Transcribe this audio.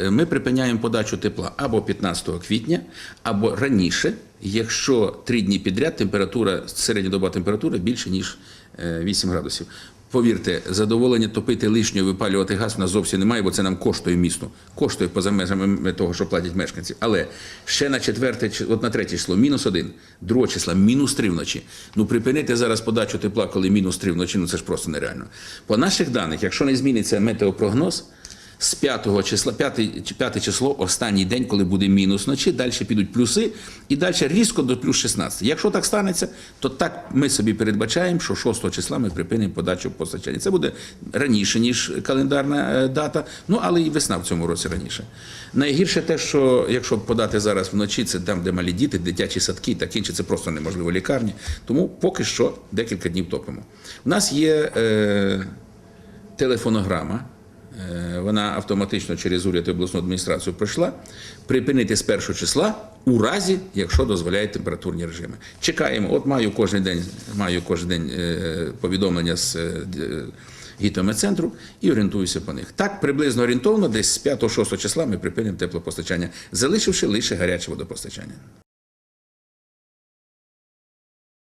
е, ми припиняємо подачу тепла або 15 квітня, або раніше, якщо три дні підряд температура, середньодоба температура більше, ніж е, 8 градусів. Повірте, задоволення топити лишнього, випалювати газ в нас зовсім немає, бо це нам коштує місто. Коштує поза межами того, що платять мешканці. Але ще на четверте, от на третє число мінус один, другого числа мінус три вночі. Ну припинити зараз подачу тепла, коли мінус три вночі, ну це ж просто нереально. По наших даних, якщо не зміниться метеопрогноз, з 5 числа, 5, 5 число, останній день, коли буде мінус вночі, далі підуть плюси і далі різко до плюс 16. Якщо так станеться, то так ми собі передбачаємо, що 6 числа ми припинимо подачу постачання. Це буде раніше, ніж календарна е, дата, ну але і весна в цьому році раніше. Найгірше те, що якщо подати зараз вночі, це там, де малі діти, дитячі садки та інше, це просто неможливо лікарні. Тому поки що декілька днів топимо. У нас є е, телефонограма. Е, Вона автоматично через уряд і обласну адміністрацію пройшла. Припинити з першого числа у разі, якщо дозволяють температурні режими. Чекаємо. От маю кожен день, маю кожен день е, повідомлення з е, гідрометцентру і орієнтуюся по них. Так, приблизно орієнтовно, десь з 5-6 числа ми припинимо теплопостачання, залишивши лише гаряче водопостачання.